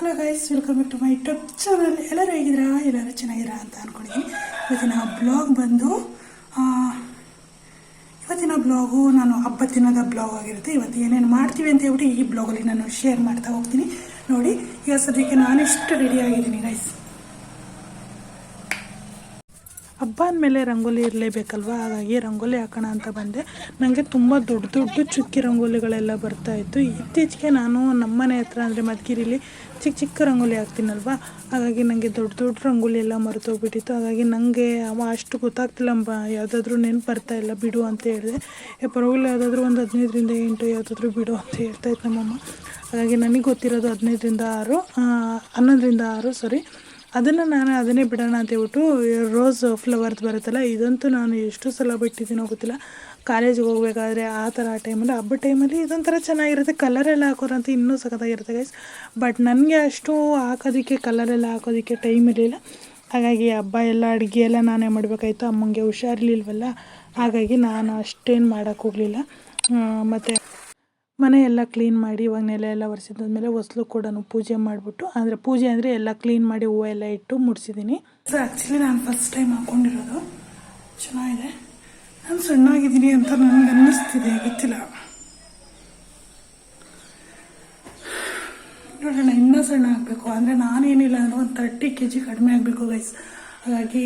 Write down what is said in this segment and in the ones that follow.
Hello guys welcome to my YouTube channel ಎಲ್ಲರೂ ಹೇಗಿದ್ದೀರಾ? ಎಲ್ಲರೂ ಚೆನ್ನಾಗಿರ ಅಂತ ಅಂದ್ಕೊಂಡಿದ್ದೀನಿ ಇವತ್ತಿನ ಬ್ಲಾಗ್ ಬಂದು ಇವತ್ತಿನ ಬ್ಲಾಗು ನಾನು ಹಬ್ಬ ದಿನದ ಬ್ಲಾಗ್ ಆಗಿರುತ್ತೆ. ಇವತ್ತು ಏನೇನು ಮಾಡ್ತೀವಿ ಅಂತ ಹೇಳ್ಬಿಟ್ಟು ಈ ಬ್ಲಾಗಲ್ಲಿ ನಾನು ಶೇರ್ ಮಾಡ್ತಾ ಹೋಗ್ತೀನಿ. ನೋಡಿ, ಈಗ ಸದ್ಯಕ್ಕೆ ನಾನೆಷ್ಟು ರೆಡಿ ಆಗಿದ್ದೀನಿ ಗೈಸ್ ಹಬ್ಬ ಅಂದಮೇಲೆ ರಂಗೋಲಿ ಇರಲೇಬೇಕಲ್ವಾ? ಹಾಗಾಗಿ ರಂಗೋಲಿ ಹಾಕೋಣ ಅಂತ ಬಂದೆ. ನನಗೆ ತುಂಬ ದೊಡ್ಡ ದೊಡ್ಡ ಚುಕ್ಕಿ ರಂಗೋಲಿಗಳೆಲ್ಲ ಬರ್ತಾ ಇತ್ತು. ಇತ್ತೀಚೆಗೆ ನಾನು ನಮ್ಮನೆ ಹತ್ರ ಅಂದರೆ ಮಧುಗಿರಿಲಿ ಚಿಕ್ಕ ಚಿಕ್ಕ ರಂಗೋಲಿ ಹಾಕ್ತೀನಲ್ವ? ಹಾಗಾಗಿ ನನಗೆ ದೊಡ್ಡ ದೊಡ್ಡ ರಂಗೋಲಿ ಎಲ್ಲ ಮರೆತೋಗ್ಬಿಟ್ಟಿತ್ತು. ಹಾಗಾಗಿ ನನಗೆ ಅವ ಅಷ್ಟು ಗೊತ್ತಾಗ್ತಿಲ್ಲ ಯಾವುದಾದ್ರೂ ನೆನಪು ಬರ್ತಾ ಇಲ್ಲ, ಬಿಡು ಅಂತ ಹೇಳಿದೆ. ಏ, ಪರವಾಗಿಲ್ಲ, ಯಾವುದಾದ್ರೂ ಒಂದು ಹದಿನೈದರಿಂದ ಎಂಟು ಯಾವುದಾದ್ರೂ ಬಿಡು ಅಂತ ಹೇಳ್ತಾಯಿತ್ತು ನಮ್ಮಮ್ಮ. ಹಾಗಾಗಿ ನನಗೆ ಗೊತ್ತಿರೋದು ಹದಿನೈದರಿಂದ ಆರು ಹನ್ನೊಂದರಿಂದ ಆರು ಸಾರಿ ಅದನ್ನು ನಾನು ಅದನ್ನೇ ಬಿಡೋಣ ಅಂತ ಹೇಳ್ಬಿಟ್ಟು ರೋಸ್ ಫ್ಲವರ್ದು ಬರುತ್ತಲ್ಲ, ಇದಂತೂ ನಾನು ಎಷ್ಟು ಸಲ ಬಿಟ್ಟಿದ್ದೀನೋ ಗೊತ್ತಿಲ್ಲ. ಕಾಲೇಜಿಗೆ ಹೋಗ್ಬೇಕಾದ್ರೆ ಆ ಥರ ಆ ಟೈಮಲ್ಲಿ ಹಬ್ಬದ ಟೈಮಲ್ಲಿ ಇದೊಂಥರ ಚೆನ್ನಾಗಿರುತ್ತೆ. ಕಲರೆಲ್ಲ ಹಾಕೋರಂತ ಇನ್ನೂ ಸಖತ್ತಾಗಿರುತ್ತೆ ಗೈಸ್ ಬಟ್ ನನಗೆ ಅಷ್ಟು ಹಾಕೋದಕ್ಕೆ ಕಲರೆಲ್ಲ ಹಾಕೋದಕ್ಕೆ ಟೈಮ್ ಇರಲಿಲ್ಲ. ಹಾಗಾಗಿ ಹಬ್ಬ ಎಲ್ಲ, ಅಡುಗೆ ಎಲ್ಲ ನಾನೇ ಮಾಡಬೇಕಾಯ್ತು. ಅಮ್ಮಂಗೆ ಹುಷಾರಿರ್ಲಿಲ್ವಲ್ಲ? ಹಾಗಾಗಿ ನಾನು ಅಷ್ಟೇನು ಮಾಡೋಕ್ಕೋಗಲಿಲ್ಲ ಮತ್ತು ಮನೆ ಎಲ್ಲ ಕ್ಲೀನ್ ಮಾಡಿ ಇವಾಗ ನೆಲ ಎಲ್ಲ ಒರೆಸಿದ್ಮೇಲೆ ಹೊಸ್ಲು ಕೂಡ ಪೂಜೆ ಮಾಡಿಬಿಟ್ಟು ಅಂದರೆ ಪೂಜೆ ಅಂದರೆ ಎಲ್ಲ ಕ್ಲೀನ್ ಮಾಡಿ ಹೂವು ಎಲ್ಲ ಇಟ್ಟು ಮುಡಿಸಿದ್ದೀನಿ. ಸರ್ ಆ್ಯಕ್ಚುಲಿ ನಾನು ಫಸ್ಟ್ ಟೈಮ್ ಹಾಕ್ಕೊಂಡಿರೋದು ಚೆನ್ನಾಗಿದೆ. ನಾನು ಸಣ್ಣಾಗಿದ್ದೀನಿ ಅಂತ ನನಗೆ ಅನ್ನಿಸ್ತಿದೆ ಗೊತ್ತಿಲ್ಲ. ನೋಡೋಣ, ಇನ್ನೂ ಸಣ್ಣ ಆಗಬೇಕು. ಅಂದರೆ ನಾನೇನಿಲ್ಲ ಅಂದರೆ ಒಂದು ತರ್ಟಿ ಕೆ ಜಿ ಕಡಿಮೆ ಆಗಬೇಕು ಗೈಸ್ ಹಾಗಾಗಿ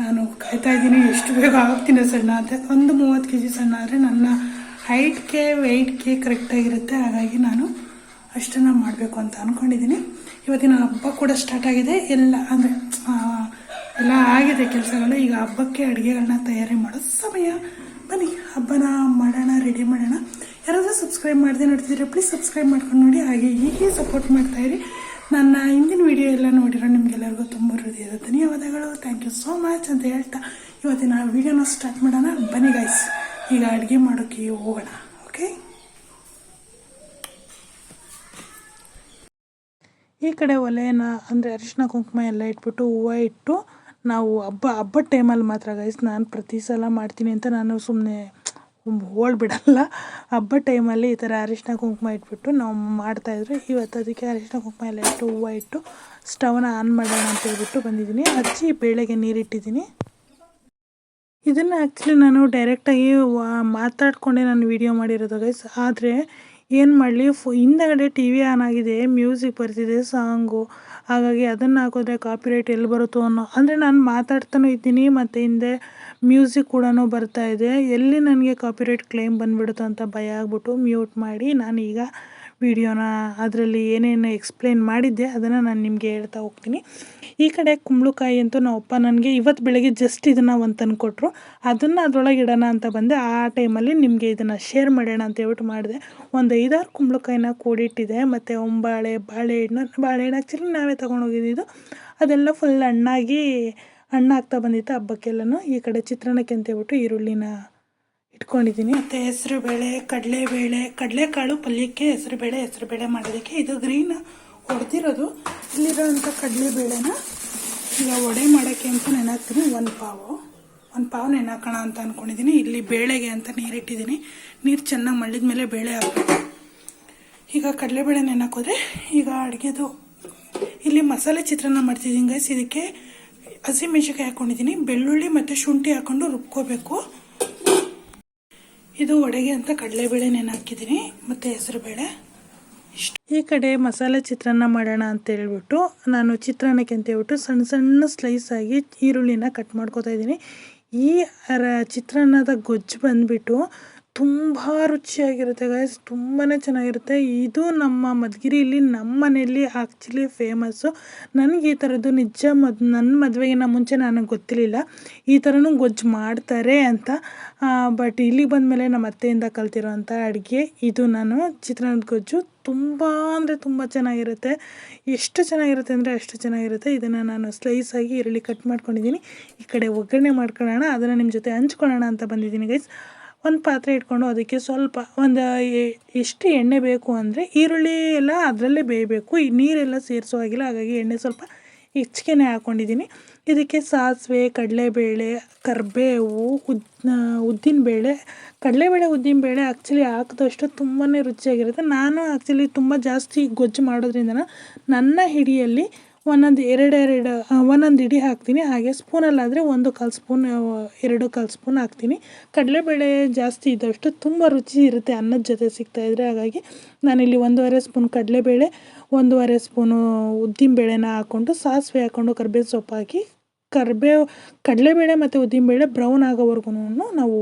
ನಾನು ಕಾಯ್ತಾ ಇದ್ದೀನಿ, ಎಷ್ಟು ಬೇಗ ಆಗ್ತೀನಿ ಸಣ್ಣ. ಅಂತ ಒಂದು ಮೂವತ್ತು ಕೆ ಜಿ ಸಣ್ಣ ಆದರೆ ನನ್ನ ಹೈಟ್ಗೆ ವೆಯ್ಟ್ಗೆ ಕರೆಕ್ಟಾಗಿರುತ್ತೆ ಹಾಗಾಗಿ ನಾನು ಅಷ್ಟನ್ನು ಮಾಡಬೇಕು ಅಂತ ಅಂದ್ಕೊಂಡಿದ್ದೀನಿ ಇವತ್ತಿನ ಹಬ್ಬ ಕೂಡ ಸ್ಟಾರ್ಟ್ ಆಗಿದೆ. ಎಲ್ಲ ಅಂದರೆ ಎಲ್ಲ ಆಗಿದೆ ಕೆಲಸಗಳು. ಈಗ ಹಬ್ಬಕ್ಕೆ ಅಡುಗೆಗಳನ್ನ ತಯಾರಿ ಮಾಡೋ ಸಮಯ. ಬನ್ನಿ, ಹಬ್ಬನ ಮಾಡೋಣ ರೆಡಿ ಮಾಡೋಣ. ಯಾರಾದರೂ ಸಬ್ಸ್ಕ್ರೈಬ್ ಮಾಡದೆ ನೋಡ್ತಿದ್ರೆ ಪ್ಲೀಸ್ ಸಬ್ಸ್ಕ್ರೈಬ್ ಮಾಡ್ಕೊಂಡು ನೋಡಿ. ಹಾಗೆ ಹೀಗೆ ಸಪೋರ್ಟ್ ಮಾಡ್ತಾಯಿರಿ ನನ್ನ ಹಿಂದಿನ ವಿಡಿಯೋ ಎಲ್ಲ ನೋಡಿರೋ ನಿಮಗೆಲ್ಲರಿಗೂ ತುಂಬ ಹೃದಯದ ಧನ್ಯವಾದಗಳು. ಥ್ಯಾಂಕ್ ಯು ಸೋ ಮಚ್ ಅಂತ ಹೇಳ್ತಾ ಇವತ್ತಿನ ವಿಡಿಯೋನ ಸ್ಟಾರ್ಟ್ ಮಾಡೋಣ. ಬನ್ನಿ ಗೈಸ್ ಈಗ ಅಡುಗೆ ಮಾಡೋಕ್ಕೆ ಹೋಗೋಣ, ಓಕೆ? ಈ ಕಡೆ ಒಲೆನ ಅಂದರೆ ಅರಿಶಿನ ಕುಂಕುಮ ಎಲ್ಲ ಇಟ್ಬಿಟ್ಟು ಹೂವು ಇಟ್ಟು ನಾವು ಹಬ್ಬ, ಹಬ್ಬದ ಟೈಮಲ್ಲಿ ಮಾತ್ರ ಗೈಸ್ ನಾನು ಪ್ರತಿ ಸಲ ಮಾಡ್ತೀನಿ ಅಂತ ನಾನು ಸುಮ್ಮನೆ ಹೋಳ್ಬಿಡಲ್ಲ ಹಬ್ಬದ ಟೈಮಲ್ಲಿ ಈ ಥರ ಅರಿಶಿನ ಕುಂಕುಮ ಇಟ್ಬಿಟ್ಟು ನಾವು ಮಾಡ್ತಾಯಿದ್ರು ಇವತ್ತು ಅದಕ್ಕೆ ಅರಿಶಿನ ಕುಂಕುಮ ಎಲ್ಲ ಇಟ್ಟು ಹೂವು ಇಟ್ಟು ಸ್ಟವ್ನ ಆನ್ ಮಾಡೋಣ ಅಂತ ಹೇಳ್ಬಿಟ್ಟು ಬಂದಿದ್ದೀನಿ. ಹಚ್ಚಿ ಬೇಳೆಗೆ ನೀರಿಟ್ಟಿದ್ದೀನಿ. ಇದನ್ನು ಆ್ಯಕ್ಚುಲಿ ನಾನು ಡೈರೆಕ್ಟಾಗಿ ವಾ, ಮಾತಾಡ್ಕೊಂಡೆ ನಾನು ವೀಡಿಯೋ ಮಾಡಿರೋದು ಗೈಸ್ ಆದರೆ ಏನು ಮಾಡಲಿ, ಫು, ಹಿಂದಗಡೆ ಟಿ ವಿ ಆನ್ ಆಗಿದೆ ಮ್ಯೂಸಿಕ್ ಬರ್ತಿದೆ ಸಾಂಗು ಹಾಗಾಗಿ ಅದನ್ನು ಹಾಕಿದ್ರೆ ಕಾಪಿರೈಟ್ ಎಲ್ಲಿ ಬರುತ್ತೋ ಅನ್ನೋ, ಅಂದರೆ ನಾನು ಮಾತಾಡ್ತಾನೂ ಇದ್ದೀನಿ, ಮತ್ತು ಹಿಂದೆ ಮ್ಯೂಸಿಕ್ ಕೂಡ ಬರ್ತಾ ಇದೆ. ಎಲ್ಲಿ ನನಗೆ ಕಾಪಿರೈಟ್ ಕ್ಲೇಮ್ ಬಂದುಬಿಡುತ್ತೋ ಅಂತ ಭಯ ಆಗ್ಬಿಟ್ಟು ಮ್ಯೂಟ್ ಮಾಡಿ ನಾನೀಗ ವಿಡಿಯೋನ ಅದರಲ್ಲಿ ಏನೇನು ಎಕ್ಸ್ಪ್ಲೇನ್ ಮಾಡಿದ್ದೆ ಅದನ್ನು ನಾನು ನಿಮಗೆ ಹೇಳ್ತಾ ಹೋಗ್ತೀನಿ. ಈ ಕಡೆ ಕುಂಬಳಕಾಯಿ ಅಂತೂ ನಮ್ಮಪ್ಪ ನನಗೆ ಇವತ್ತು ಬೆಳಗ್ಗೆ ಜಸ್ಟ್ ಇದನ್ನು ಒಂದು ತಂದು ಕೊಟ್ಟರು ಅದನ್ನು ಅದರೊಳಗೆ ಇಡೋಣ ಅಂತ ಬಂದೆ. ಆ ಟೈಮಲ್ಲಿ ನಿಮಗೆ ಇದನ್ನು ಶೇರ್ ಮಾಡೋಣ ಅಂತ ಹೇಳ್ಬಿಟ್ಟು ಮಾಡಿದೆ. ಒಂದು ಐದಾರು ಕುಂಬಳಕಾಯಿನ ಕೂಡಿಟ್ಟಿದೆ. ಮತ್ತು ಒಂಬಾಳೆ, ಬಾಳೆಹಣ್ಣು ಬಾಳೆಹಣ್ಣು ಆ್ಯಕ್ಚುಲಿ ನಾವೇ ತೊಗೊಂಡೋಗಿದ್ದು ಅದೆಲ್ಲ ಫುಲ್ ಹಣ್ಣಾಗಿ, ಹಣ್ಣಾಗ್ತಾ ಬಂದಿತ್ತು ಹಬ್ಬಕ್ಕೆಲ್ಲನೂ. ಈ ಕಡೆ ಚಿತ್ರಾನ್ನಕ್ಕೆ ಅಂತ ಹೇಳ್ಬಿಟ್ಟು ಈರುಳ್ಳಿನ ಇಟ್ಕೊಂಡಿದ್ದೀನಿ. ಮತ್ತು ಹೆಸರುಬೇಳೆ ಕಡಲೆಬೇಳೆ ಕಡಲೆಕಾಳು ಪಲ್ಯಕ್ಕೆ ಹೆಸರುಬೇಳೆ ಹೆಸರುಬೇಳೆ ಮಾಡೋದಕ್ಕೆ ಇದು ಗ್ರೀನ್ ಹೊಡೆದಿರೋದು. ಇಲ್ಲಿರೋಂಥ ಕಡಲೆಬೇಳೆನ ಈಗ ವಡೆ ಮಾಡೋಕ್ಕೆ ಅಂತ ನೆನಾಕ್ತೀನಿ ಒಂದು ಪಾವು. ಒಂದು ಪಾವು ನೆನಾಕೋಣ ಅಂತ ಅಂದ್ಕೊಂಡಿದ್ದೀನಿ ಇಲ್ಲಿ ಬೇಳೆಗೆ ಅಂತ ನೀರಿಟ್ಟಿದ್ದೀನಿ. ನೀರು ಚೆನ್ನಾಗಿ ಮಳ್ಳಿದ ಮೇಲೆ ಬೇಳೆ ಹಾಕಬೇಕು. ಈಗ ಕಡಲೆಬೇಳೆ ನೆನಾಕೋದ್ರೆ ಈಗ ಅಡುಗೆದು. ಇಲ್ಲಿ ಮಸಾಲೆ ಚಿತ್ರಾನ್ನ ಮಾಡ್ತಿದ್ದೀನಿ ಗೈಸ್ ಇದಕ್ಕೆ ಹಸಿಮೆಣಸಿನ್ಕಾಯಿ ಹಾಕ್ಕೊಂಡಿದ್ದೀನಿ ಬೆಳ್ಳುಳ್ಳಿ ಮತ್ತು ಶುಂಠಿ ಹಾಕ್ಕೊಂಡು ರುಬ್ಕೋಬೇಕು. ಇದು ಒಡೆಗೆ ಅಂತ ಕಡಲೆಬೇಳೆ ನೆನೆ ಹಾಕಿದ್ದೀನಿ ಮತ್ತು ಹೆಸರುಬೇಳೆ. ಇಷ್ಟು. ಈ ಕಡೆ ಮಸಾಲೆ ಚಿತ್ರಾನ್ನ ಮಾಡೋಣ ಅಂತ ಹೇಳ್ಬಿಟ್ಟು ನಾನು ಚಿತ್ರಾನ್ನಕ್ಕೆ ಅಂತ ಹೇಳ್ಬಿಟ್ಟು ಸಣ್ಣ ಸಣ್ಣ ಸ್ಲೈಸ್ ಆಗಿ ಈರುಳ್ಳಿನ ಕಟ್ ಮಾಡ್ಕೊತಾ ಇದ್ದೀನಿ. ಈ ಚಿತ್ರಾನ್ನದ ಗೊಜ್ಜು ಬಂದುಬಿಟ್ಟು ತುಂಬ ರುಚಿಯಾಗಿರುತ್ತೆ ಗೈಸ್ ತುಂಬಾ ಚೆನ್ನಾಗಿರುತ್ತೆ. ಇದು ನಮ್ಮ ಮಧುಗಿರಿಯಲ್ಲಿ ನಮ್ಮ ಮನೆಯಲ್ಲಿ ಆ್ಯಕ್ಚುಲಿ ಫೇಮಸ್ಸು ನನಗೆ ಈ ಥರದ್ದು ನಿಜ ಮದ್ ನನ್ನ ಮದುವೆಗಿನ ಮುಂಚೆ ನನಗೆ ಗೊತ್ತಿರಲಿಲ್ಲ. ಈ ಥರನೂ ಗೊಜ್ಜು ಮಾಡ್ತಾರೆ ಅಂತ. ಬಟ್ ಇಲ್ಲಿಗೆ ಬಂದಮೇಲೆ ನಮ್ಮ ಅತ್ತೆಯಿಂದ ಕಲ್ತಿರೋ ಅಂಥ ಅಡುಗೆ, ಇದು ನಾನು ಚಿತ್ರಾನ್ನದ ಗೊಜ್ಜು. ತುಂಬ ಅಂದರೆ ತುಂಬ ಚೆನ್ನಾಗಿರುತ್ತೆ. ಎಷ್ಟು ಚೆನ್ನಾಗಿರುತ್ತೆ ಅಂದರೆ ಅಷ್ಟು ಚೆನ್ನಾಗಿರುತ್ತೆ. ಇದನ್ನು ನಾನು ಸ್ಲೈಸ್ ಆಗಿ ಈರುಳ್ಳಿ ಕಟ್ ಮಾಡ್ಕೊಂಡಿದ್ದೀನಿ. ಈ ಕಡೆ ಒಗ್ಗರಣೆ ಮಾಡ್ಕೊಳ್ಳೋಣ. ಅದನ್ನು ನಿಮ್ಮ ಜೊತೆ ಹಂಚ್ಕೊಳ್ಳೋಣ ಅಂತ ಬಂದಿದ್ದೀನಿ ಗೈಸ್ ಒಂದು ಪಾತ್ರೆ ಇಟ್ಕೊಂಡು ಅದಕ್ಕೆ ಸ್ವಲ್ಪ ಒಂದು ಎಷ್ಟು ಎಣ್ಣೆ ಬೇಕು ಅಂದರೆ ಈರುಳ್ಳಿ ಎಲ್ಲ ಅದರಲ್ಲೇ ಬೇಯಬೇಕು. ಈ ನೀರೆಲ್ಲ ಸೇರಿಸೋ ಹಾಗಿಲ್ಲ, ಹಾಗಾಗಿ ಎಣ್ಣೆ ಸ್ವಲ್ಪ ಹೆಚ್ಚಿಗೆನೇ ಹಾಕ್ಕೊಂಡಿದ್ದೀನಿ ಇದಕ್ಕೆ ಸಾಸಿವೆ, ಕಡಲೆಬೇಳೆ, ಕರಿಬೇವು, ಉದ್ ಉದ್ದಿನಬೇಳೆ, ಕಡಲೆಬೇಳೆ, ಉದ್ದಿನಬೇಳೆ ಆ್ಯಕ್ಚುಲಿ ಹಾಕಿದಷ್ಟು ತುಂಬಾ ರುಚಿಯಾಗಿರುತ್ತೆ. ನಾನು ಆ್ಯಕ್ಚುಲಿ ತುಂಬ ಜಾಸ್ತಿ ಗೊಜ್ಜು ಮಾಡೋದ್ರಿಂದ ನನ್ನ ಹಿಡಿಯಲ್ಲಿ ಒಂದೊಂದು ಎರಡೆರಡು ಒಂದೊಂದು ಇಡಿ ಹಾಕ್ತೀನಿ. ಹಾಗೆ ಸ್ಪೂನಲ್ಲಾದರೆ ಒಂದು ಕಾಲು ಸ್ಪೂನ್ ಎರಡು ಕಾಲು ಸ್ಪೂನ್ ಹಾಕ್ತೀನಿ. ಕಡಲೆಬೇಳೆ ಜಾಸ್ತಿ ಇದ್ದಷ್ಟು ತುಂಬ ರುಚಿ ಇರುತ್ತೆ ಅನ್ನದ ಜೊತೆ ಸಿಗ್ತಾಯಿದ್ರೆ ಹಾಗಾಗಿ ನಾನಿಲ್ಲಿ ಒಂದೂವರೆ ಸ್ಪೂನ್ ಕಡಲೆಬೇಳೆ, ಒಂದೂವರೆ ಸ್ಪೂನು ಉದ್ದಿನಬೇಳೆನ ಹಾಕ್ಕೊಂಡು, ಸಾಸಿವೆ ಹಾಕ್ಕೊಂಡು ಕರ್ಬೇವು ಸೊಪ್ಪು ಹಾಕಿ ಕರ್ಬೇವು ಕಡಲೆಬೇಳೆ ಮತ್ತು ಉದ್ದಿನಬೇಳೆ ಬ್ರೌನ್ ಆಗೋವರೆಗೂ ನಾವು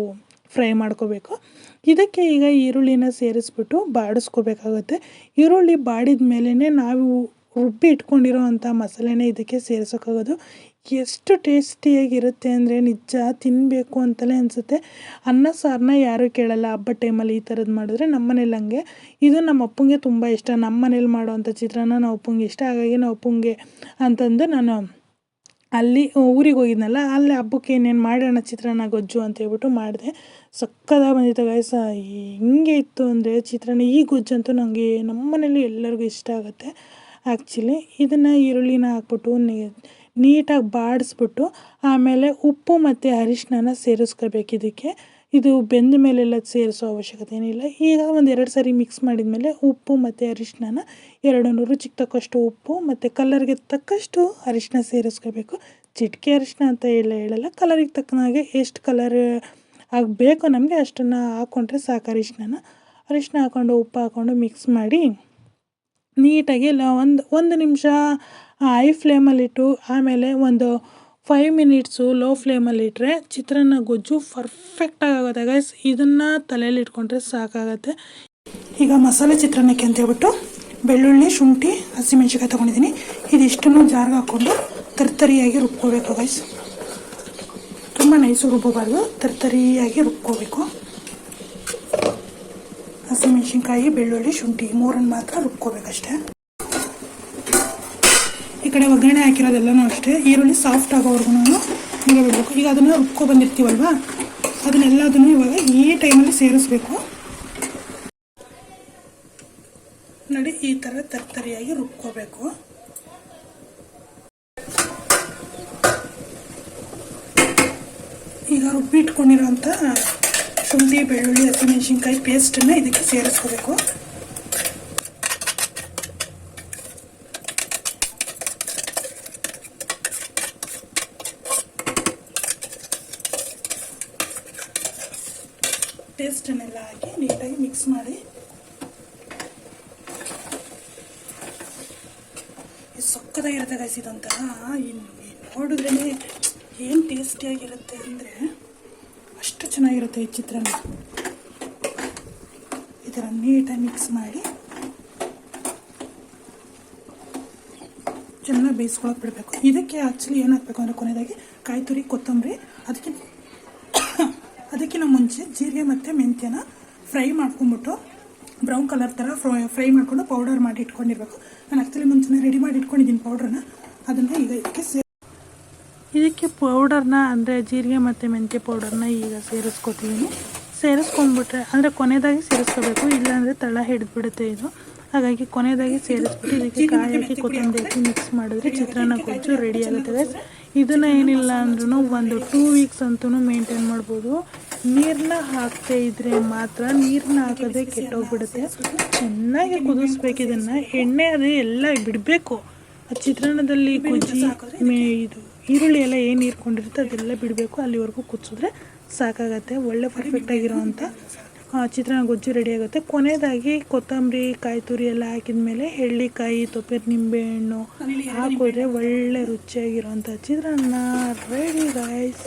ಫ್ರೈ ಮಾಡ್ಕೋಬೇಕು. ಇದಕ್ಕೆ ಈಗ ಈರುಳ್ಳಿನ ಸೇರಿಸ್ಬಿಟ್ಟು ಬಾಡಿಸ್ಕೋಬೇಕಾಗುತ್ತೆ. ಈರುಳ್ಳಿ ಬಾಡಿದ ಮೇಲೇ ನಾವು ರುಬ್ಬಿ ಇಟ್ಕೊಂಡಿರೋ ಅಂಥ ಮಸಾಲೆನೇ ಇದಕ್ಕೆ ಸೇರ್ಸೋಕ್ಕಾಗೋದು. ಎಷ್ಟು ಟೇಸ್ಟಿಯಾಗಿರುತ್ತೆ ಅಂದರೆ ನಿಜ ತಿನ್ನಬೇಕು ಅಂತಲೇ ಅನಿಸುತ್ತೆ. ಅನ್ನ ಸಾರನ್ನ ಯಾರೂ ಕೇಳಲ್ಲ. ಹಬ್ಬದ ಟೈಮಲ್ಲಿ ಈ ಥರದ್ದು ಮಾಡಿದ್ರೆ ನಮ್ಮ ಮನೇಲಿ ಹಂಗೆ. ಇದು ನಮ್ಮ ಅಪ್ಪಂಗೆ ತುಂಬ ಇಷ್ಟ. ನಮ್ಮ ಮನೇಲಿ ಮಾಡೋವಂಥ ಚಿತ್ರಾನ್ನ ನಮ್ಮ ಅಪ್ಪಂಗೆ ಇಷ್ಟ. ಹಾಗಾಗಿ ನಾವು ಅಪ್ಪಂಗೆ ಅಂತಂದು ನಾನು ಅಲ್ಲಿ ಊರಿಗೆ ಹೋಗಿದ್ನಲ್ಲ, ಅಲ್ಲಿ ಹಬ್ಬಕ್ಕೆ ಇನ್ನೇನು ಮಾಡೋಣ ಚಿತ್ರಾನ್ನ ಗೊಜ್ಜು ಅಂತ ಹೇಳ್ಬಿಟ್ಟು ಮಾಡಿದೆ. ಸಕ್ಕದ ಬಂದಿತ್ತು ಗಾಯಸ ಹಿಂಗೆ ಇತ್ತು ಅಂದರೆ ಚಿತ್ರಾನ್ನ ಈ ಗೊಜ್ಜಂತೂ ನನಗೆ ನಮ್ಮ ಮನೇಲಿ ಎಲ್ಲರಿಗೂ ಇಷ್ಟ ಆಗುತ್ತೆ. ಆ್ಯಕ್ಚುಲಿ ಇದನ್ನು ಈರುಳ್ಳಿನ ಹಾಕ್ಬಿಟ್ಟು ನೀಟಾಗಿ ಬಾಡಿಸ್ಬಿಟ್ಟು ಆಮೇಲೆ ಉಪ್ಪು ಮತ್ತು ಅರಿಶಿಣನ ಸೇರಿಸ್ಕೋಬೇಕು ಇದಕ್ಕೆ. ಇದು ಬೆಂದ ಮೇಲೆಲ್ಲ ಸೇರಿಸೋ ಅವಶ್ಯಕತೆ ಏನಿಲ್ಲ. ಈಗ ಒಂದು ಎರಡು ಸಾರಿ ಮಿಕ್ಸ್ ಮಾಡಿದ ಮೇಲೆ ಉಪ್ಪು ಮತ್ತು ಅರಿಶಿಣನ ಎರಡನ್ನು ರುಚಿಗೆ ತಕ್ಕಷ್ಟು ಉಪ್ಪು ಮತ್ತು ಕಲರ್ಗೆ ತಕ್ಕಷ್ಟು ಅರಿಶಿಣ ಸೇರಿಸ್ಕೋಬೇಕು. ಚಿಟಿಕೆ ಅರಿಶಿಣ ಅಂತ ಎಲ್ಲ ಹೇಳಲ್ಲ. ಕಲರಿಗೆ ತಕ್ಕನಾಗೆ ಎಷ್ಟು ಕಲರ್ ಆಗಬೇಕು ನಮಗೆ ಅಷ್ಟನ್ನು ಹಾಕ್ಕೊಂಡ್ರೆ ಸಾಕು ಅರಿಶಿಣನ. ಅರಿಶಿಣ ಹಾಕ್ಕೊಂಡು ಉಪ್ಪು ಹಾಕ್ಕೊಂಡು ಮಿಕ್ಸ್ ಮಾಡಿ ನೀಟಾಗಿ ಎಲ್ಲ ಒಂದು ಒಂದು ನಿಮಿಷ ಹೈ ಫ್ಲೇಮಲ್ಲಿಟ್ಟು ಆಮೇಲೆ ಒಂದು ಫೈವ್ ಮಿನಿಟ್ಸು ಲೋ ಫ್ಲೇಮಲ್ಲಿಟ್ಟರೆ ಚಿತ್ರಾನ್ನ ಗೊಜ್ಜು ಪರ್ಫೆಕ್ಟಾಗಿ ಆಗುತ್ತೆ ಗೈಸ್ ಇದನ್ನು ತಲೆಯಲ್ಲಿ ಇಟ್ಕೊಂಡ್ರೆ ಸಾಕಾಗತ್ತೆ. ಈಗ ಮಸಾಲೆ ಚಿತ್ರಾನ್ನಕ್ಕೆ ಅಂತ ಹೇಳ್ಬಿಟ್ಟು ಬೆಳ್ಳುಳ್ಳಿ, ಶುಂಠಿ ಹಸಿಮೆಣ್ಸಿಕಾಯಿ ತೊಗೊಂಡಿದ್ದೀನಿ. ಇದಿಷ್ಟನ್ನು ಜಾರ್ಗೆ ಹಾಕ್ಕೊಂಡು ತರ್ತರಿಯಾಗಿ ರುಬ್ಕೋಬೇಕು ಗೈಸ್ ತುಂಬ ನೈಸು ರುಬ್ಬಬಾರ್ದು ತರ್ತರಿಯಾಗಿ ರುಬ್ಕೋಬೇಕು. ಹಸಿಮೆಣ್ಸಿನ್ಕಾಯಿ ಬೆಳ್ಳುಳ್ಳಿ, ಶುಂಠಿ ಮೂರನ್ನು ಮಾತ್ರ ರುಬ್ಕೋಬೇಕಷ್ಟೇ. ಈ ಕಡೆ ಒಗ್ಗರಣೆ ಹಾಕಿರೋದೆಲ್ಲನೂ ಅಷ್ಟೇ. ಈರುಳ್ಳಿ ಸಾಫ್ಟ್ ಆಗೋವರೆಗೂ ಬಿಡಬೇಕು ಈಗ ಅದನ್ನು ರುಬ್ಕೊ ಬಂದಿರ್ತೀವಲ್ವಾ? ಅದನ್ನೆಲ್ಲದನ್ನು ಇವಾಗ ಈ ಟೈಮಲ್ಲಿ ಸೇರಿಸ್ಬೇಕು. ನೋಡಿ, ಈ ಥರ ತರ್ತರಿಯಾಗಿ ರುಬ್ಕೋಬೇಕು. ಈಗ ರುಬ್ಬಿ ಇಟ್ಕೊಂಡಿರೋಂಥ ಶುಂಠಿ ಬೆಳ್ಳುಳ್ಳಿ ಹಸಿಮೆಣಸಿನ್ಕಾಯಿ ಪೇಸ್ಟನ್ನು ಇದಕ್ಕೆ ಸೇರಿಸ್ಕೋಬೇಕು. ಪೇಸ್ಟನ್ನೆಲ್ಲ ಹಾಕಿ ನೀಟಾಗಿ ಮಿಕ್ಸ್ ಮಾಡಿ. ಸೊಕ್ಕದಾಗಿರುತ್ತೆ ಗೈಸ್ ಇನ್ನು ನೋಡಿದ್ರೇ ಏನು ಟೇಸ್ಟಿಯಾಗಿರುತ್ತೆ ಅಂದರೆ ಚೆನ್ನಾಗಿರುತ್ತೆ ಈ ಚಿತ್ರಾನ್ನ. ಈ ಥರ ನೀಟಾಗಿ ಮಿಕ್ಸ್ ಮಾಡಿ ಚೆನ್ನಾಗಿ ಬೇಯಿಸ್ಕೊಳಕ್ಕೆ ಬಿಡಬೇಕು. ಇದಕ್ಕೆ ಆ್ಯಕ್ಚುಲಿ ಏನು ಹಾಕಬೇಕು ಅಂದರೆ ಕೊನೆಯದಾಗಿ ಕಾಯಿ ತುರಿ ಕೊತ್ತಂಬರಿ, ಅದಕ್ಕೆ ಅದಕ್ಕಿಂತ ಮುಂಚೆ ಜೀರಿಗೆ ಮತ್ತು ಮೆಂತ್ಯನ ಫ್ರೈ ಮಾಡ್ಕೊಂಬಿಟ್ಟು ಬ್ರೌನ್ ಕಲರ್ ಥರ ಫ್ರೈ ಫ್ರೈ ಮಾಡಿಕೊಂಡು ಪೌಡರ್ ಮಾಡಿ ಇಟ್ಕೊಂಡಿರ್ಬೇಕು. ನಾನು ಆ್ಯಕ್ಚುಲಿ ಮುಂಚೆನೇ ರೆಡಿ ಮಾಡಿ ಇಟ್ಕೊಂಡಿದ್ದೀನಿ ಪೌಡ್ರನ್ನ ಅದನ್ನು ಈಗ ಇದಕ್ಕೆ ಇದಕ್ಕೆ ಪೌಡರ್ನ ಅಂದರೆ ಜೀರಿಗೆ ಮತ್ತು ಮೆಂತ್ಯ ಪೌಡರ್ನ ಈಗ ಸೇರಿಸ್ಕೊತಿದ್ದೀನಿ ಸೇರಿಸ್ಕೊಂಡ್ಬಿಟ್ರೆ ಅಂದರೆ ಕೊನೆಯದಾಗಿ ಸೇರಿಸ್ಕೋಬೇಕು ಇಲ್ಲಾಂದರೆ ತಳ ಹಿಡಿದ್ಬಿಡುತ್ತೆ ಇದು. ಹಾಗಾಗಿ ಕೊನೆಯದಾಗಿ ಸೇರಿಸ್ಬಿಟ್ಟು ಇದಕ್ಕೆ ಕಾಯಿ ಹಾಕಿ ಕೊತ್ತಂಬರಿ ಹಾಕಿ ಮಿಕ್ಸ್ ಮಾಡಿದ್ರೆ ಚಿತ್ರಾನ್ನ ಗೊಜ್ಜು ರೆಡಿ ಆಗುತ್ತೆ ಇದನ್ನು ಏನಿಲ್ಲ ಅಂದ್ರೂ ಒಂದು ಟೂ ವೀಕ್ಸ್ ಅಂತೂ ಮೇಂಟೈನ್ ಮಾಡ್ಬೋದು. ನೀರನ್ನ ಹಾಕ್ತೇ ಇದ್ರೆ ಮಾತ್ರ ನೀರನ್ನ ಹಾಕೋದೇ ಕೆಟ್ಟೋಗ್ಬಿಡುತ್ತೆ. ಚೆನ್ನಾಗಿ ಕುದಿಸ್ಬೇಕು ಇದನ್ನು. ಎಣ್ಣೆ ಅದೇ ಎಲ್ಲ ಬಿಡಬೇಕು. ಆ ಚಿತ್ರಾನ್ನದಲ್ಲಿ ಗೊಜ್ಜಿ ಮೇ ಇದು ಈರುಳ್ಳಿ ಎಲ್ಲ ಏನು ಇರ್ಕೊಂಡಿರುತ್ತೆ ಅದೆಲ್ಲ ಬಿಡಬೇಕು. ಅಲ್ಲಿವರೆಗೂ ಕುದಿಸಿದ್ರೆ ಸಾಕಾಗತ್ತೆ. ಒಳ್ಳೆ ಪರ್ಫೆಕ್ಟ್ ಅಂಥ ಚಿತ್ರಾನ್ನ ಗೊಜ್ಜು ರೆಡಿ ಆಗುತ್ತೆ. ಕೊನೆಯದಾಗಿ ಕೊತ್ತಂಬರಿ, ಕಾಯಿ ತುರಿ ಎಲ್ಲ ಹಾಕಿದ ಮೇಲೆ ಎಳ್ಳಿಕಾಯಿ ತೊಪ್ಪೆ ನಿಂಬೆಹಣ್ಣು ಹಾಕಿದ್ರೆ ಒಳ್ಳೆ ರುಚಿಯಾಗಿರೋವಂಥ ಚಿತ್ರಾನ್ನ. ರೆಡಿ ರೈಸ್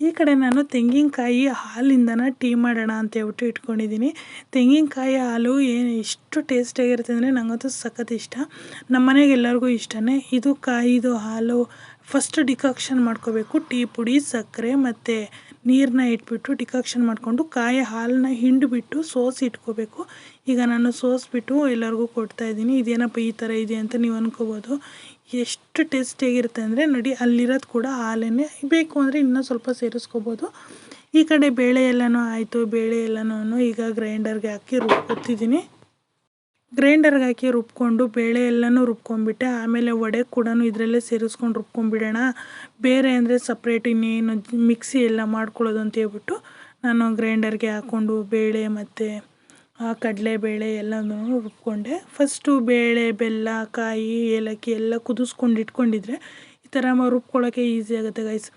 ಈ ಕಡೆ ನಾನು ತೆಂಗಿನಕಾಯಿ ಹಾಲಿಂದನ ಟೀ ಮಾಡೋಣ ಅಂತ ಹೇಳ್ಬಿಟ್ಟು ಇಟ್ಕೊಂಡಿದ್ದೀನಿ. ತೆಂಗಿನಕಾಯಿ ಹಾಲು ಏನು ಎಷ್ಟು ಟೇಸ್ಟಿಯಾಗಿರುತ್ತೆ ಅಂದರೆ ನನಗಂತೂ ಸಖತ್ ಇಷ್ಟ. ನಮ್ಮ ಮನೆಗೆ ಎಲ್ಲರಿಗೂ ಇಷ್ಟನೇ ಇದು ಕಾಯಿದು ಹಾಲು ಫಸ್ಟ್ ಡಿಕಾಕ್ಷನ್ ಮಾಡ್ಕೋಬೇಕು. ಟೀ ಪುಡಿ, ಸಕ್ಕರೆ ಮತ್ತು ನೀರನ್ನ ಇಟ್ಬಿಟ್ಟು ಡಿಕಾಕ್ಷನ್ ಮಾಡಿಕೊಂಡು ಕಾಯಿ ಹಾಲನ್ನ ಹಿಂಡಿಬಿಟ್ಟು ಸೋಸಿ ಇಟ್ಕೋಬೇಕು. ಈಗ ನಾನು ಸೋಸ್ಬಿಟ್ಟು ಎಲ್ಲರಿಗೂ ಕೊಡ್ತಾ ಇದ್ದೀನಿ. ಇದೇನಪ್ಪ ಈ ಥರ ಇದೆ ಅಂತ ನೀವು ಅನ್ಕೋಬೋದು. ಎಷ್ಟು ಟೇಸ್ಟಿಯಾಗಿರುತ್ತೆ ಅಂದರೆ ನೋಡಿ, ಅಲ್ಲಿರೋದು ಕೂಡ ಹಾಲನ್ನೇ ಬೇಕು ಅಂದರೆ ಇನ್ನೂ ಸ್ವಲ್ಪ ಸೇರಿಸ್ಕೋಬೋದು. ಈ ಕಡೆ ಬೇಳೆ ಎಲ್ಲನೂ ಆಯಿತು. ಬೇಳೆ ಎಲ್ಲನೂ ಈಗ ಗ್ರೈಂಡರ್ಗೆ ಹಾಕಿ ರುಬ್ಕೊತಿದ್ದೀನಿ. ಗ್ರೈಂಡರ್ಗೆ ಹಾಕಿ ರುಬ್ಕೊಂಡು ಬೇಳೆ ಎಲ್ಲನೂ ರುಬ್ಕೊಂಡ್ಬಿಟ್ಟೆ. ಆಮೇಲೆ ವಡೆ ಕೂಡ ಇದರಲ್ಲೇ ಸೇರಿಸ್ಕೊಂಡು ರುಬ್ಕೊಂಡ್ಬಿಡೋಣ. ಬೇರೆ ಅಂದರೆ ಸಪ್ರೇಟ್ ಇನ್ನೇನು ಮಿಕ್ಸಿ ಎಲ್ಲ ಮಾಡ್ಕೊಳ್ಳೋದು ಅಂತ ಹೇಳ್ಬಿಟ್ಟು ನಾನು ಗ್ರೈಂಡರ್ಗೆ ಹಾಕ್ಕೊಂಡು ಬೇಳೆ ಮತ್ತು ಕಡಲೆಬೇಳೆ ಎಲ್ಲನೂ ರುಬ್ಕೊಂಡೆ. ಫಸ್ಟು ಬೇಳೆ, ಬೆಲ್ಲ, ಕಾಯಿ, ಏಲಕ್ಕಿ ಎಲ್ಲ ಕುದಿಸ್ಕೊಂಡು ಇಟ್ಕೊಂಡಿದ್ರೆ ಈ ಥರ ರುಬ್ಕೊಳ್ಳೋಕ್ಕೆ ಈಸಿ ಆಗುತ್ತೆ ಗೈಸ್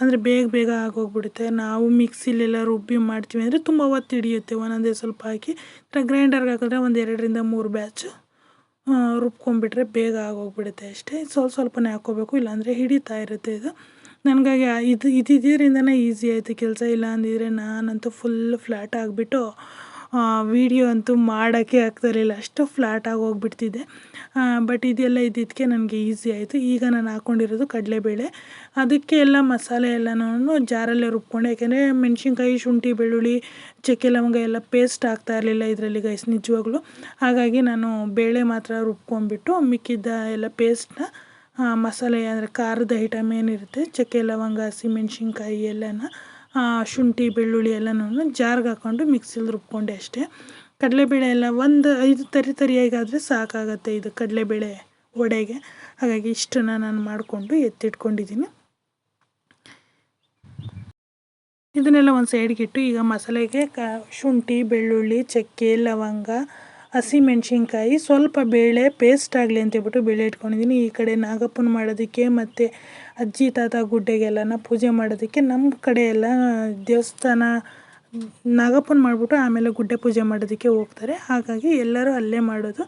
ಅಂದರೆ ಬೇಗ ಬೇಗ ಆಗೋಗ್ಬಿಡುತ್ತೆ. ನಾವು ಮಿಕ್ಸಿಲೆಲ್ಲ ರುಬ್ಬಿ ಮಾಡ್ತೀವಿ ಅಂದರೆ ತುಂಬ ಹೊತ್ತು ಹಿಡಿಯುತ್ತೆ. ಒಂದೊಂದೇ ಸ್ವಲ್ಪ ಹಾಕಿ. ಗ್ರೈಂಡರ್ಗೆ ಹಾಕಿದ್ರೆ ಒಂದು ಎರಡರಿಂದ ಮೂರು ಬ್ಯಾಚು ರುಬ್ಕೊಂಡ್ಬಿಟ್ರೆ ಬೇಗ ಆಗೋಗ್ಬಿಡುತ್ತೆ ಅಷ್ಟೇ. ಸ್ವಲ್ಪ ಸ್ವಲ್ಪನೇ ಹಾಕ್ಕೋಬೇಕು. ಇಲ್ಲಾಂದರೆ ಹಿಡಿತಾ ಇರುತ್ತೆ ಇದು. ನನಗಾಗಿ ಇದು ಇದ್ದಿದ್ದರಿಂದನೇ ಈಸಿ ಆಯಿತು ಕೆಲಸ. ಇಲ್ಲ ಅಂದಿದ್ರೆ ನಾನಂತೂ ಫುಲ್ ಫ್ಲ್ಯಾಟ್ ಆಗಿಬಿಟ್ಟು ವೀಡಿಯೋ ಅಂತೂ ಮಾಡೋಕ್ಕೆ ಆಗ್ತಾಯಿರಲಿಲ್ಲ ಅಷ್ಟು ಫ್ಲ್ಯಾಟಾಗಿ ಹೋಗ್ಬಿಡ್ತಿದ್ದೆ ಬಟ್ ಇದೆಲ್ಲ ಇದ್ದಿದ್ದಕ್ಕೆ ನನಗೆ ಈಸಿ ಆಯಿತು. ಈಗ ನಾನು ಹಾಕ್ಕೊಂಡಿರೋದು ಕಡಲೆಬೇಳೆ. ಅದಕ್ಕೆ ಎಲ್ಲ ಮಸಾಲೆ ಎಲ್ಲನೂ ಜಾರಲ್ಲೇ ರುಬ್ಕೊಂಡೆ. ಯಾಕೆಂದರೆ ಮೆಣಸಿನ್ಕಾಯಿ, ಶುಂಠಿ, ಬೆಳ್ಳುಳ್ಳಿ, ಚಕ್ಕೆ ಲವಂಗ ಎಲ್ಲ ಪೇಸ್ಟ್ ಆಗ್ತಾ ಇರಲಿಲ್ಲ ಇದರಲ್ಲಿ ಗೈಸ್ ನಿಜವಾಗ್ಲೂ. ಹಾಗಾಗಿ ನಾನು ಬೇಳೆ ಮಾತ್ರ ರುಬ್ಕೊಂಡ್ಬಿಟ್ಟು, ಮಿಕ್ಕಿದ್ದ ಎಲ್ಲ ಪೇಸ್ಟ್ನ ಮಸಾಲೆ ಅಂದರೆ ಖಾರದ ಐಟಮ್ ಏನಿರುತ್ತೆ, ಚಕ್ಕೆ ಲವಂಗ ಹಸಿಮೆಣ್ಸಿನ್ಕಾಯಿ ಎಲ್ಲನ ಶುಂಠಿ, ಬೆಳ್ಳುಳ್ಳಿ ಎಲ್ಲನೂ ಜಾರ್ಗೆ ಹಾಕ್ಕೊಂಡು ಮಿಕ್ಸಿಲಿ ರುಬ್ಕೊಂಡೆ ಅಷ್ಟೇ. ಕಡಲೆಬೇಳೆ ಎಲ್ಲ ಒಂದು ಐದು ತರಿ ತರಿಯಾಗಾದರೆ ಸಾಕಾಗತ್ತೆ ಇದು ಕಡಲೆಬೇಳೆ ವಡೆಗೆ. ಹಾಗಾಗಿ ಇಷ್ಟನ್ನು ನಾನು ಮಾಡಿಕೊಂಡು ಎತ್ತಿಟ್ಕೊಂಡಿದ್ದೀನಿ. ಇದನ್ನೆಲ್ಲ ಒಂದು ಸೈಡ್ಗಿಟ್ಟು ಈಗ ಮಸಾಲೆಗೆ ಕ, ಶುಂಠಿ, ಬೆಳ್ಳುಳ್ಳಿ, ಚಕ್ಕೆ, ಲವಂಗ ಹಸಿಮೆಣ್ಸಿನ್ಕಾಯಿ ಸ್ವಲ್ಪ ಬೇಳೆ ಪೇಸ್ಟ್ ಆಗಲಿ ಅಂತೇಳ್ಬಿಟ್ಟು ಬೇಳೆ ಇಟ್ಕೊಂಡಿದ್ದೀನಿ. ಈ ಕಡೆ ನಾಗಪ್ಪನ ಮಾಡೋದಕ್ಕೆ ಮತ್ತು ಅಜ್ಜಿ ತಾತ ಗುಡ್ಡೆಗೆಲ್ಲನ ಪೂಜೆ ಮಾಡೋದಕ್ಕೆ ನಮ್ಮ ಕಡೆ ಎಲ್ಲ ದೇವಸ್ಥಾನ ನಾಗಪ್ಪನ ಮಾಡಿಬಿಟ್ಟು ಆಮೇಲೆ ಗುಡ್ಡೆ ಪೂಜೆ ಮಾಡೋದಕ್ಕೆ ಹೋಗ್ತಾರೆ. ಹಾಗಾಗಿ ಎಲ್ಲರೂ ಅಲ್ಲೇ ಮಾಡೋದು.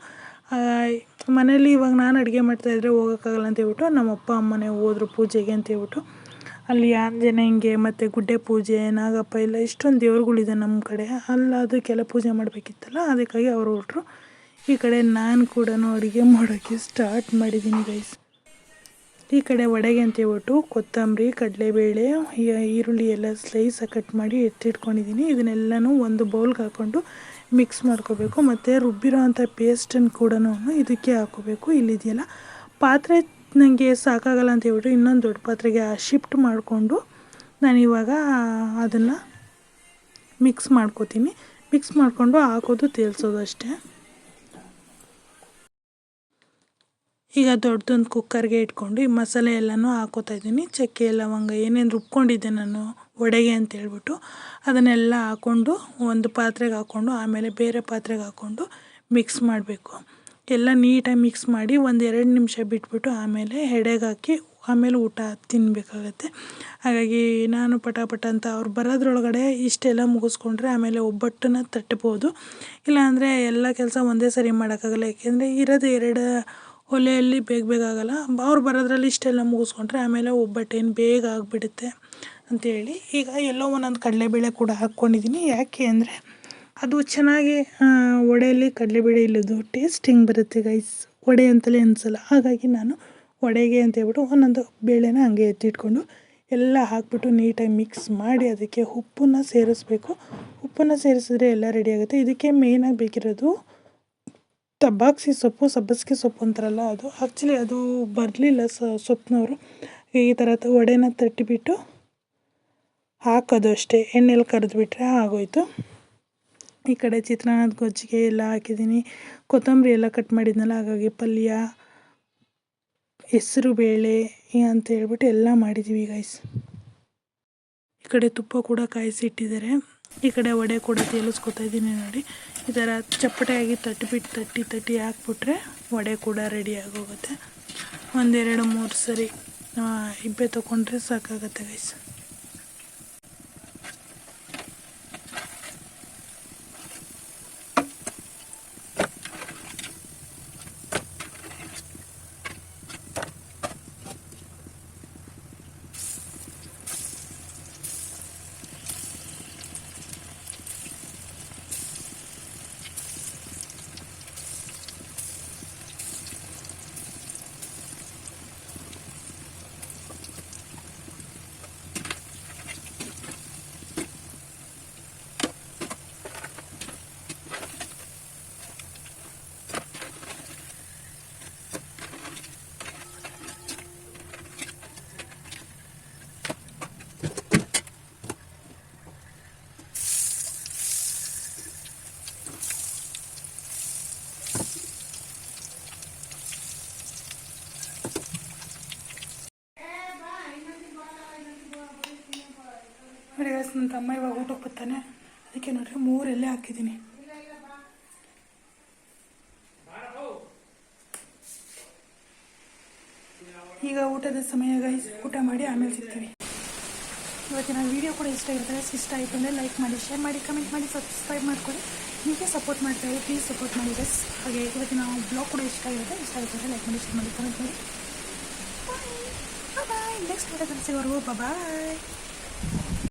ಮನೇಲಿ ಇವಾಗ ನಾನು ಅಡುಗೆ ಮಾಡ್ತಾಯಿದ್ರೆ ಹೋಗೋಕ್ಕಾಗಲ್ಲ ಅಂತೇಳ್ಬಿಟ್ಟು ನಮ್ಮ ಅಪ್ಪ ಅಮ್ಮನೆ ಹೋದ್ರು ಪೂಜೆಗೆ ಅಂತ ಹೇಳ್ಬಿಟ್ಟು. ಅಲ್ಲಿ ಆಂಜನೇಯಂಗೆ ಮತ್ತು ಗುಡ್ಡೆ ಪೂಜೆ, ನಾಗಪ್ಪ ಎಲ್ಲ ಇಷ್ಟೊಂದು ದೇವ್ರುಗಳಿದೆ ನಮ್ಮ ಕಡೆ. ಅಲ್ಲ ಅದಕ್ಕೆಲ್ಲ ಪೂಜೆ ಮಾಡಬೇಕಿತ್ತಲ್ಲ, ಅದಕ್ಕಾಗಿ ಅವರು ಹೊರಟ್ರು. ಈ ಕಡೆ ನಾನು ಕೂಡ ಅಡುಗೆ ಮಾಡೋಕ್ಕೆ ಸ್ಟಾರ್ಟ್ ಮಾಡಿದ್ದೀನಿ ಗೈಸ್ ಈ ಕಡೆ ವಡೆಗೆ ಅಂತ ಹೇಳ್ಬಿಟ್ಟು ಕೊತ್ತಂಬರಿ, ಕಡಲೆಬೇಳೆ ಈರುಳ್ಳಿ ಎಲ್ಲ ಸ್ಲೈಸ್ ಕಟ್ ಮಾಡಿ ಎತ್ತಿಟ್ಕೊಂಡಿದ್ದೀನಿ ಇದನ್ನೆಲ್ಲನೂ ಒಂದು ಬೌಲ್ಗೆ ಹಾಕ್ಕೊಂಡು ಮಿಕ್ಸ್ ಮಾಡ್ಕೋಬೇಕು. ಮತ್ತು ರುಬ್ಬಿರೋ ಅಂಥ ಪೇಸ್ಟನ್ನು ಕೂಡ ಇದಕ್ಕೆ ಹಾಕೋಬೇಕು. ಇಲ್ಲಿದೆಯಲ್ಲ. ಪಾತ್ರೆ ನನಗೆ ಸಾಕಾಗಲ್ಲ ಅಂತ ಹೇಳ್ಬಿಟ್ಟು ಇನ್ನೊಂದು ದೊಡ್ಡ ಪಾತ್ರೆಗೆ ಶಿಫ್ಟ್ ಮಾಡಿಕೊಂಡು ನಾನಿವಾಗ ಅದನ್ನು ಮಿಕ್ಸ್ ಮಾಡ್ಕೋತೀನಿ. ಮಿಕ್ಸ್ ಮಾಡಿಕೊಂಡು ಹಾಕೋದು, ತೇಲ್ಸೋದು ಅಷ್ಟೇ. ಈಗ ದೊಡ್ಡದೊಂದು ಕುಕ್ಕರ್ಗೆ ಇಟ್ಕೊಂಡು ಈ ಮಸಾಲೆ ಎಲ್ಲನೂ ಹಾಕೋತಾ ಇದ್ದೀನಿ. ಚಕ್ಕೆ ಲವಂಗ ಏನೇನು ರುಬ್ಕೊಂಡಿದ್ದೆ ನಾನು ವಡೆಗೆ ಅಂತ ಹೇಳ್ಬಿಟ್ಟು ಅದನ್ನೆಲ್ಲ ಹಾಕ್ಕೊಂಡು ಒಂದು ಪಾತ್ರೆಗೆ ಹಾಕ್ಕೊಂಡು ಆಮೇಲೆ ಬೇರೆ ಪಾತ್ರೆಗೆ ಹಾಕ್ಕೊಂಡು ಮಿಕ್ಸ್ ಮಾಡಬೇಕು. ಎಲ್ಲ ನೀಟಾಗಿ ಮಿಕ್ಸ್ ಮಾಡಿ ಒಂದು ಎರಡು ನಿಮಿಷ ಬಿಟ್ಬಿಟ್ಟು ಆಮೇಲೆ ಹೆಡೆಗೆ ಹಾಕಿ ಆಮೇಲೆ ಊಟ ತಿನ್ನಬೇಕಾಗತ್ತೆ ಹಾಗಾಗಿ ನಾನು ಪಟ ಪಟ ಅಂತ ಅವ್ರು ಬರೋದ್ರೊಳಗಡೆ ಇಷ್ಟೆಲ್ಲ ಮುಗಿಸ್ಕೊಂಡ್ರೆ ಆಮೇಲೆ ಒಬ್ಬಟ್ಟನ್ನ ತಟ್ಟಬೋದು ಇಲ್ಲಾಂದರೆ ಎಲ್ಲ ಕೆಲಸ ಒಂದೇ ಸರಿ ಮಾಡೋಕ್ಕಾಗಲ್ಲ. ಏಕೆಂದರೆ ಇರೋದು ಎರಡು ಒಲೆಯಲ್ಲಿ ಬೇಗ ಬೇಗ ಆಗೋಲ್ಲ. ಅವ್ರು ಬರೋದ್ರಲ್ಲಿ ಇಷ್ಟೆಲ್ಲ ಮುಗಿಸ್ಕೊಂಡ್ರೆ ಆಮೇಲೆ ಒಬ್ಬಟ್ಟೇನು ಬೇಗ ಆಗಿಬಿಡುತ್ತೆ ಅಂಥೇಳಿ ಈಗ ಎಲ್ಲೋ ಒಂದೊಂದು ಕಡಲೆಬೇಳೆ ಕೂಡ ಹಾಕ್ಕೊಂಡಿದ್ದೀನಿ ಯಾಕೆ ಅಂದರೆ ಅದು ಚೆನ್ನಾಗಿ ವಡೆಯಲ್ಲಿ ಕಡಲೆಬೇಳೆ ಇಲ್ಲದು ಟೇಸ್ಟ್ ಹಿಂಗೆ ಬರುತ್ತೆ ಗೈಸ್ ವಡೆ ಅಂತಲೇ ಅನಿಸಲ್ಲ. ಹಾಗಾಗಿ ನಾನು ವಡೆಗೆ ಅಂತ ಹೇಳ್ಬಿಟ್ಟು ಒಂದೊಂದು ಬೇಳೆನ ಹಂಗೆ ಎತ್ತಿಟ್ಕೊಂಡು ಎಲ್ಲ ಹಾಕ್ಬಿಟ್ಟು ನೀಟಾಗಿ ಮಿಕ್ಸ್ ಮಾಡಿ ಅದಕ್ಕೆ ಉಪ್ಪನ್ನು ಸೇರಿಸ್ಬೇಕು. ಉಪ್ಪನ್ನು ಸೇರಿಸಿದ್ರೆ ಎಲ್ಲ ರೆಡಿ ಆಗುತ್ತೆ. ಇದಕ್ಕೆ ಮೇಯ್ನಾಗಿ ಬೇಕಿರೋದು ತಬ್ಬಾಕ್ಸಿ ಸೊಪ್ಪು, ಸಬ್ಬಸಿಗೆ ಸೊಪ್ಪು ಅಂತಾರಲ್ಲ ಅದು. ಆ್ಯಕ್ಚುಲಿ ಅದು ಬರಲಿಲ್ಲ ಸೊಪ್ಪಿನವರು ಈ ಥರ ವಡೆನ ತಟ್ಟಿಬಿಟ್ಟು ಹಾಕೋದು ಅಷ್ಟೇ. ಎಣ್ಣೆಲಿ ಕರೆದುಬಿಟ್ರೆ ಆಗೋಯ್ತು. ಈ ಕಡೆ ಚಿತ್ರಾನ್ನದ ಗೊಜ್ಜಿಗೆ ಎಲ್ಲ ಹಾಕಿದ್ದೀನಿ. ಕೊತ್ತಂಬರಿ ಎಲ್ಲ ಕಟ್ ಮಾಡಿದ್ನಲ್ಲ, ಹಾಗಾಗಿ ಪಲ್ಯ, ಹೆಸರು ಬೇಳೆ ಅಂತ ಹೇಳ್ಬಿಟ್ಟು ಎಲ್ಲ ಮಾಡಿದ್ದೀವಿ ಗೈಸ್ ಈ ಕಡೆ ತುಪ್ಪ ಕೂಡ ಕಾಯಿಸಿ ಇಟ್ಟಿದ್ದಾರೆ ಈ ಕಡೆ ವಡೆ ಕೂಡ ತೇಲಿಸ್ಕೊತಾ ಇದ್ದೀನಿ ನೋಡಿ. ಈ ಥರ ಚಪ್ಪಟೆಯಾಗಿ ತಟ್ಟಿಬಿಟ್ಟು ತಟ್ಟಿ ತಟ್ಟಿ ಹಾಕ್ಬಿಟ್ರೆ ವಡೆ ಕೂಡ ರೆಡಿ ಆಗೋಗುತ್ತೆ. ಒಂದೆರಡು ಮೂರು ಸರಿ ಇಬ್ಬೆ ತೊಗೊಂಡ್ರೆ ಸಾಕಾಗುತ್ತೆ ಗೈಸ್ ತಮ್ಮ ಇವಾಗ ಊಟಕ್ಕೆ ಬರ್ತಾನೆ? ಅದಕ್ಕೆ ನೋಡ್ರಿ ಮೂರು ಎಲೆ ಹಾಕಿದ್ದೀನಿ. ಈಗ ಊಟದ ಸಮಯ ಗೈಸ್ ಊಟ ಮಾಡಿ ಆಮೇಲೆ ಸಿಗ್ತೀವಿ. ಇವತ್ತಿನ ವಿಡಿಯೋ ಕೂಡ ಇಷ್ಟ ಆಗಿರ್ತಾರೆ ಇಷ್ಟ ಆಯಿತು ಅಂದರೆ ಲೈಕ್ ಮಾಡಿ ಶೇರ್ ಮಾಡಿ ಕಮೆಂಟ್ ಮಾಡಿ ಸಬ್ಸ್ಕ್ರೈಬ್ ಮಾಡ್ಕೊಡಿ ಹೀಗೆ ಸಪೋರ್ಟ್ ಮಾಡ್ತಾ ಇದ್ದೀವಿ ಪ್ಲೀಸ್ ಸಪೋರ್ಟ್ ಮಾಡಿ ಗೈಸ್ ಹಾಗೆ ಇವತ್ತಿನ ಬ್ಲಾಗ್ ಕೂಡ ಇಷ್ಟ ಆಗಿರುತ್ತೆ. ಇಷ್ಟ ಆಗಿರುತ್ತೆ ಲೈಕ್ ಮಾಡಿ ಶೇರ್ ಮಾಡಿ ಕಮೆಂಟ್ ಮಾಡಿ. ನೆಕ್ಸ್ಟ್ ವಿಡಿಯೋದಲ್ಲಿ ಸಿಗೋರು ಬಾಯ್